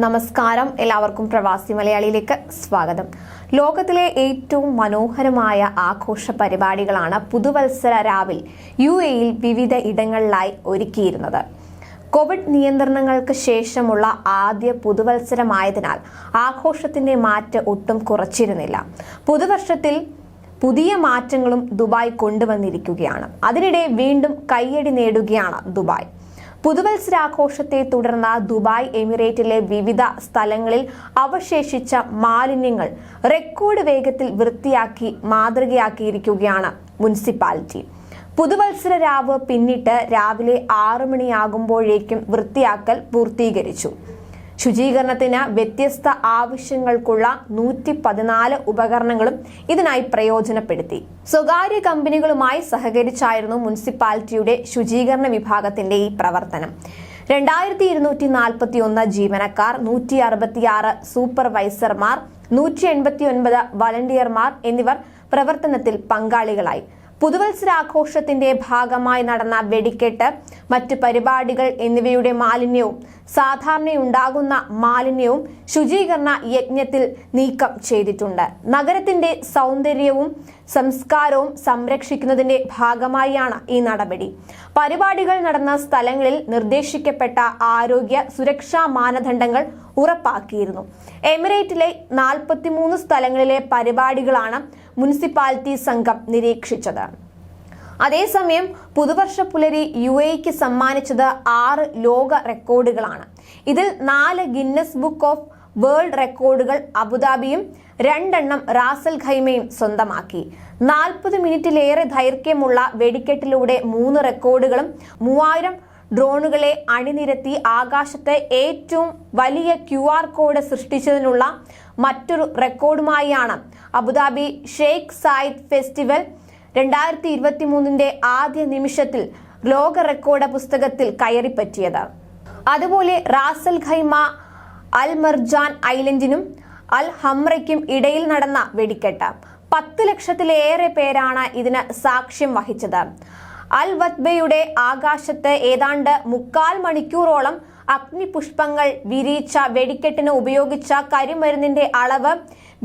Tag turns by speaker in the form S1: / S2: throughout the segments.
S1: നമസ്കാരം. എല്ലാവർക്കും പ്രവാസി മലയാളിയിലേക്ക് സ്വാഗതം. ലോകത്തിലെ ഏറ്റവും മനോഹരമായ ആഘോഷ പരിപാടികളാണ് പുതുവത്സര രാവിൽ യു എയിൽ വിവിധ ഇടങ്ങളിലായി ഒരുക്കിയിരുന്നത്. കോവിഡ് നിയന്ത്രണങ്ങൾക്ക് ശേഷമുള്ള ആദ്യ പുതുവത്സരമായതിനാൽ ആഘോഷത്തിന്റെ മാറ്റ് ഒട്ടും കുറച്ചിരുന്നില്ല. പുതുവർഷത്തിൽ പുതിയ മാറ്റങ്ങളും ദുബായ് കൊണ്ടുവന്നിരിക്കുകയാണ്. അതിനിടെ വീണ്ടും കയ്യടി നേടുകയാണ് ദുബായ്. പുതുവത്സരാഘോഷത്തെ തുടർന്ന് ദുബായ് എമിറേറ്റിലെ വിവിധ സ്ഥലങ്ങളിൽ അവശേഷിച്ച മാലിന്യങ്ങൾ റെക്കോർഡ് വേഗത്തിൽ വൃത്തിയാക്കി മാതൃകയാക്കിയിരിക്കുകയാണ് മുനിസിപ്പാലിറ്റി. പുതുവത്സര രാവ് പിന്നിട്ട് രാവിലെ ആറു മണിയാകുമ്പോഴേക്കും വൃത്തിയാക്കൽ പൂർത്തീകരിച്ചു. ശുചീകരണത്തിന് വ്യത്യസ്ത ആവശ്യങ്ങൾക്കുള്ള നൂറ്റി പതിനാല് ഉപകരണങ്ങളും ഇതിനായി പ്രയോജനപ്പെടുത്തി. സ്വകാര്യ കമ്പനികളുമായി സഹകരിച്ചായിരുന്നു മുനിസിപ്പാലിറ്റിയുടെ ശുചീകരണ വിഭാഗത്തിന്റെ ഈ പ്രവർത്തനം. രണ്ടായിരത്തി ഇരുന്നൂറ്റി നാൽപ്പത്തി ഒന്ന് ജീവനക്കാർ നൂറ്റി അറുപത്തിയാറ് സൂപ്പർവൈസർമാർ നൂറ്റി എൺപത്തി ഒൻപത് വളണ്ടിയർമാർ എന്നിവർ പ്രവർത്തനത്തിൽ പങ്കാളികളായി. പുതുവത്സരാഘോഷത്തിന്റെ ഭാഗമായി നടന്ന വെടിക്കെട്ട് മറ്റ് പരിപാടികൾ എന്നിവയുടെ മാലിന്യവും സാധാരണയുണ്ടാകുന്ന മാലിന്യവും ശുചീകരണ യജ്ഞത്തിൽ നീക്കം ചെയ്തിട്ടുണ്ട്. നഗരത്തിന്റെ സൗന്ദര്യവും സംസ്കാരവും സംരക്ഷിക്കുന്നതിന്റെ ഭാഗമായാണ് ഈ നടപടി. പരിപാടികൾ നടന്ന സ്ഥലങ്ങളിൽ നിർദ്ദേശിക്കപ്പെട്ട ആരോഗ്യ സുരക്ഷാ മാനദണ്ഡങ്ങൾ ഉറപ്പാക്കിയിരുന്നു. എമിറേറ്റിലെ നാൽപ്പത്തിമൂന്ന് സ്ഥലങ്ങളിലെ പരിപാടികളാണ് മുനിസിപ്പാലിറ്റി സംഘം നിരീക്ഷിച്ചത്. അതേസമയം പുതുവർഷ പുലരി യു എക്ക് സമ്മാനിച്ചത് ആറ് ലോക റെക്കോർഡുകളാണ്. ഇതിൽ നാല് ഗിന്നസ് ബുക്ക് ഓഫ് വേൾഡ് റെക്കോർഡുകൾ അബുദാബിയും രണ്ടെണ്ണം റാസൽ ഖൈമയും സ്വന്തമാക്കി. നാൽപ്പത് മിനിറ്റിലേറെ ദൈർഘ്യമുള്ള വെടിക്കെട്ടിലൂടെ മൂന്ന് റെക്കോർഡുകളും മൂവായിരം ഡ്രോണുകളെ അണിനിരത്തി ആകാശത്തെ ഏറ്റവും വലിയ ക്യു ആർ കോഡ് സൃഷ്ടിച്ചതിനുള്ള മറ്റൊരു റെക്കോർഡുമായാണ് Abu Dhabi Sheikh Zayed festival രണ്ടായിരത്തി ഇരുപത്തി മൂന്നിന്റെ ആദ്യ നിമിഷത്തിൽ ലോക റെക്കോർഡ് പുസ്തകത്തിൽ കയറിപ്പറ്റിയത്. അതുപോലെ Ras al Khaimah Al Marjan ഐലൻഡിനും Al ഹംറയ്ക്കും ഇടയിൽ നടന്ന വെടിക്കെട്ട്. പത്ത് ലക്ഷത്തിലേറെ പേരാണ് ഇതിന് സാക്ഷ്യം വഹിച്ചത്. അൽ വത്ബയുടെ ആകാശത്ത് ഏതാണ്ട് മുക്കാൽ മണിക്കൂറോളം അഗ്നിപുഷ്പങ്ങൾ വിരിയിച്ച വെടിക്കെട്ടിന് ഉപയോഗിച്ച കരിമരുന്നിന്റെ അളവ്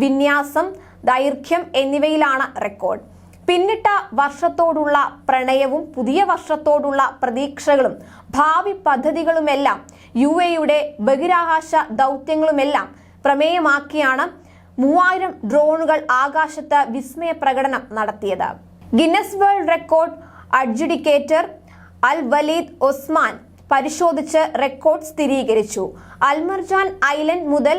S1: വിന്യാസം ദൈർഘ്യം എന്നിവയിലാണ് റെക്കോർഡ്. പിന്നിട്ട വർഷത്തോടുള്ള പ്രണയവും പുതിയ വർഷത്തോടുള്ള പ്രതീക്ഷകളും ഭാവി പദ്ധതികളുമെല്ലാം യു എയുടെ ബഹിരാകാശ ദൗത്യങ്ങളുമെല്ലാം പ്രമേയമാക്കിയാണ് മൂവായിരം ഡ്രോണുകൾ ആകാശത്ത് വിസ്മയ പ്രകടനം നടത്തിയത്. Guinness world record adjudicator Al Waleed Osman പരിശോധിച്ച് റെക്കോർഡ് സ്ഥിരീകരിച്ചു. അൽമർജാൻ ഐലൻഡ് മുതൽ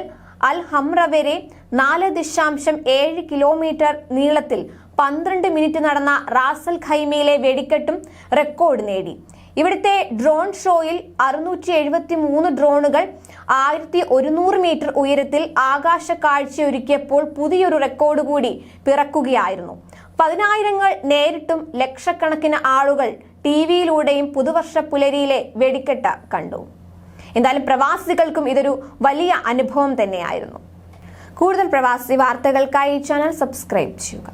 S1: അൽ ഹംറ വരെ നാല് ദശാംശം ഏഴ് കിലോമീറ്റർ നീളത്തിൽ പന്ത്രണ്ട് മിനിറ്റ് നടന്ന റാസൽ ഖൈമയിലെ വെടിക്കെട്ടും റെക്കോർഡ് നേടി. ഇവിടുത്തെ ഡ്രോൺ ഷോയിൽ അറുന്നൂറ്റി എഴുപത്തി മൂന്ന് ഡ്രോണുകൾ ആയിരത്തി ഒരുന്നൂറ് മീറ്റർ ഉയരത്തിൽ ആകാശ കാഴ്ചയൊരുക്കിയപ്പോൾ പുതിയൊരു റെക്കോർഡ് കൂടി പിറക്കുകയായിരുന്നു. പതിനായിരങ്ങൾ നേരിട്ടും ലക്ഷക്കണക്കിന് ആളുകൾ ടി വിയിലൂടെയും പുതുവർഷ പുലരിയിലെ വെടിക്കെട്ട് കണ്ടു. എന്തായാലും പ്രവാസികൾക്കും ഇതൊരു വലിയ അനുഭവം തന്നെയായിരുന്നു. കൂടുതൽ പ്രവാസി വാർത്തകൾക്കായി ചാനൽ സബ്സ്ക്രൈബ് ചെയ്യുക.